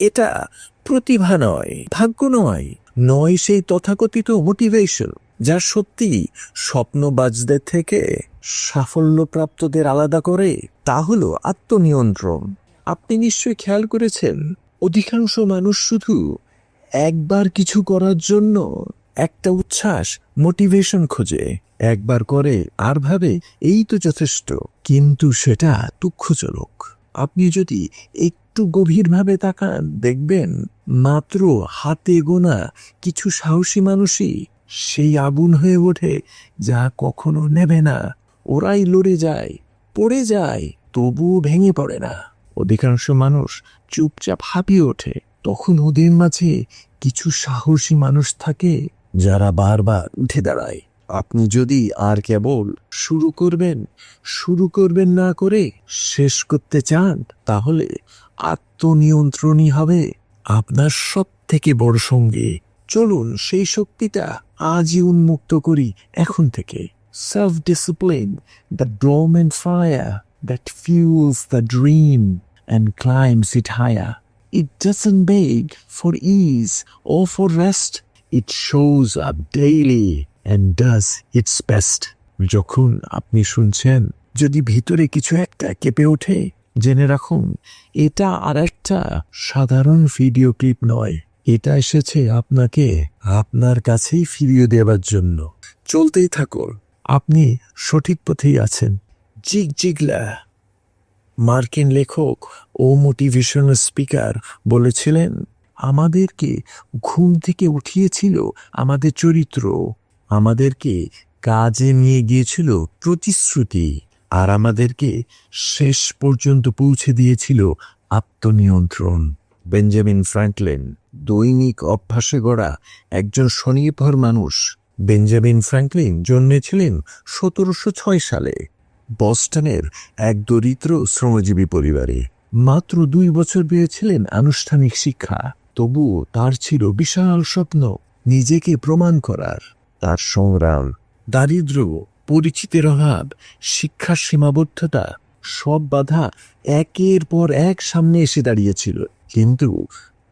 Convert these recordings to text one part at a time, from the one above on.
এটা প্রতিভা নয়, ভাগ্য নয়। নয় সেই তথাকথিত মোটিভেশন যা সত্যি স্বপ্নবাজদের থেকে সাফল্যপ্রাপ্তদের আলাদা করে, তা হলো আত্মনিয়ন্ত্রণ। আপনি নিশ্চয়ই খেয়াল করেছেন, অধিকাংশ মানুষ শুধু একবার কিছু করার জন্য একটা উচ্ছ্বাস মোটিভেশন খোঁজে। একবার করে, আর ভাবে, এই তো যথেষ্ট। কিন্তু সেটা দুঃখজনক। আপনি যদি একটু গভীরভাবে তাকান দেখবেন মাত্র হাতে গোনা কিছু সাহসী মানুষই সেই আগুন হয়ে ওঠে যা কখনো নেবে না। ওরাই লড়ে যায়, পড়ে যায়, তবুও ভেঙে পড়ে না। অধিকাংশ মানুষ চুপচাপ হাঁপিয়ে ওঠে। তখন ওদের মাঝে কিছু সাহসী মানুষ থাকে যারা বারবার উঠে দাঁড়ায়। আপনি যদি আর কেবল শুরু করবেন শুরু করবেন না করে শেষ করতে চান, তাহলে আত্মনিয়ন্ত্রণই হবে আপনার সব থেকে বড় সঙ্গী চলুন সেই শক্তিটা আজই উন্মুক্ত করি এখন থেকে self discipline the dormant fire that fuels the dream and climbs it higher. It doesn't beg for ease or for rest. It shows up daily and does its best. যখন আপনি শুনছেন, যদি ভিতরে কিছু একটা কেঁপে ওঠে, জেনে রাখুন, এটা আর একটা সাধারণ ভিডিও ক্লিপ নয়। এটা এসেছে আপনাকে আপনার কাছেই ফিরিয়ে দেওয়ার জন্য। চলতেই থাকুন। আপনি সঠিক পথেই আছেন। জিগ জিগলা। মার্কিন লেখক ও মোটিভেশনাল স্পিকার বলেছিলেন, আমাদেরকে ঘুম থেকে উঠিয়েছিল আমাদের চরিত্র। আমাদেরকে কাজে নিয়ে গিয়েছিল প্রতিশ্রুতি, আর আমাদেরকে শেষ পর্যন্ত পৌঁছে দিয়েছিল আত্মনিয়ন্ত্রণ। বেঞ্জামিন ফ্র্যাঙ্কলিন, দৈনিক অভ্যাসে গড়া একজন স্বনির্ভর মানুষ। বেঞ্জামিন ফ্র্যাঙ্কলিন জন্মেছিলেন সতেরোশো ছয় সালে, বস্টনের এক দরিদ্র শ্রমজীবী পরিবারে। মাত্র দুই বছর পেয়েছিলেন আনুষ্ঠানিক শিক্ষা, তবুও তার ছিল বিশাল স্বপ্ন নিজেকে প্রমাণ করার। তার সংগ্রাম। দারিদ্র পরিচিতের অভাব শিক্ষার সীমাবদ্ধতা সব বাধা একের পর এক সামনে এসে দাঁড়িয়েছিল। কিন্তু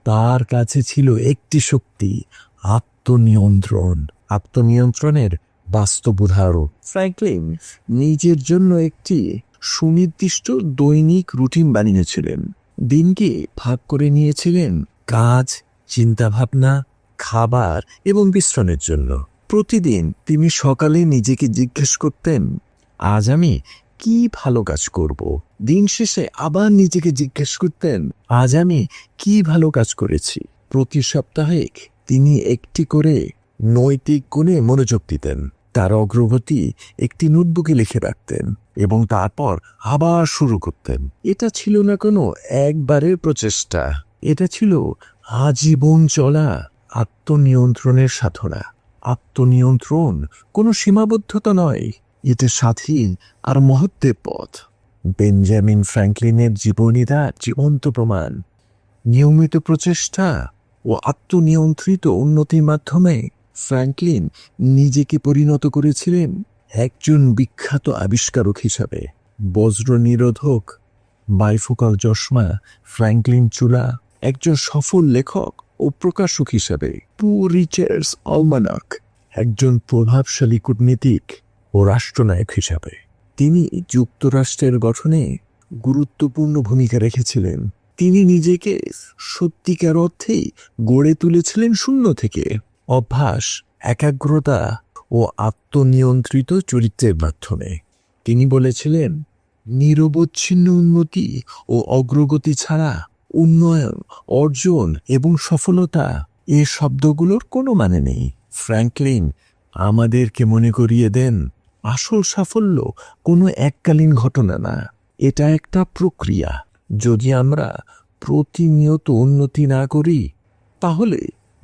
তার কাছে ছিল একটি শক্তি আত্মনিয়ন্ত্রণ। আত্মনিয়ন্ত্রণের বাস্তব উদাহরণ। ফ্র্যাঙ্কলিন নিজের জন্য একটি সুনির্দিষ্ট দৈনিক রুটিন বানিয়েছিলেন। দিনকে ভাগ করে নিয়েছিলেন কাজ চিন্তাভাবনা খাবার এবং বিশ্রামের জন্য। প্রতিদিন তিনি সকালে নিজেকে জিজ্ঞেস করতেন, আজ আমি কি ভালো কাজ করব? দিন শেষে আবার নিজেকে জিজ্ঞেস করতেন, আজ আমি কি ভালো কাজ করেছি? প্রতি সপ্তাহে তিনি একটি করে নৈতিক গুণে মনোযোগ দিতেন। তার অগ্রগতি একটি নোটবুকে লিখে রাখতেন এবং তারপর আবার শুরু করতেন। এটা ছিল না কোনো একবারের প্রচেষ্টা। এটা ছিল আজীবন চলা আত্মনিয়ন্ত্রণের সাধনা। আত্মনিয়ন্ত্রণ কোনো সীমাবদ্ধতা নয়। এতে স্বাধীন আর মহত্বের পথ। বেঞ্জামিন ফ্র্যাঙ্কলিনের জীবনীরা জীবন্ত প্রমাণ। নিয়মিত প্রচেষ্টা ও আত্মনিয়ন্ত্রিত উন্নতির মাধ্যমে ফ্র্যাঙ্কলিন নিজেকে পরিণত করেছিলেন একজন বিখ্যাত আবিষ্কারক হিসাবে। বজ্র নিরোধক, বাইফোকাল চশমা, ফ্র্যাঙ্কলিন চুলা, একজন সফল লেখক ও প্রকাশক হিসাবে পু রিচার্স অলমানাক একজন প্রভাবশালী কূটনীতিক ও রাষ্ট্রনায়ক হিসাবে। তিনি যুক্তরাষ্ট্রের গঠনে গুরুত্বপূর্ণ ভূমিকা রেখেছিলেন। তিনি নিজেকে সত্যিকার অর্থেই গড়ে তুলেছিলেন শূন্য থেকে। অভ্যাস, একাগ্রতা ও আত্মনিয়ন্ত্রিত চরিত্রের মাধ্যমে। তিনি বলেছিলেন, নিরবচ্ছিন্ন উন্নতি ও অগ্রগতি ছাড়া উন্নয়ন, অর্জন এবং সফলতা, এ শব্দগুলোর কোনো মানে নেই। ফ্র্যাঙ্কলিন, আমাদেরকে মনে করিয়ে দেন, আসল সাফল্য কোনো এককালীন ঘটনা না। এটা একটা প্রক্রিয়া। যদি আমরা প্রতিনিয়ত উন্নতি না করি, তাহলে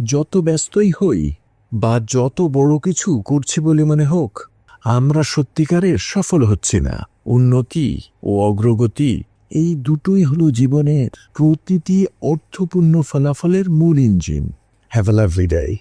যত ব্যস্তই হই বা যত বড় কিছু করছি বলে মনে হোক, আমরা সত্যিকারের সফল হচ্ছি না। উন্নতি ও অগ্রগতি এই দুটোই হলো জীবনের প্রতিটি অর্থপূর্ণ ফলাফলের মূল engine. Have a lovely day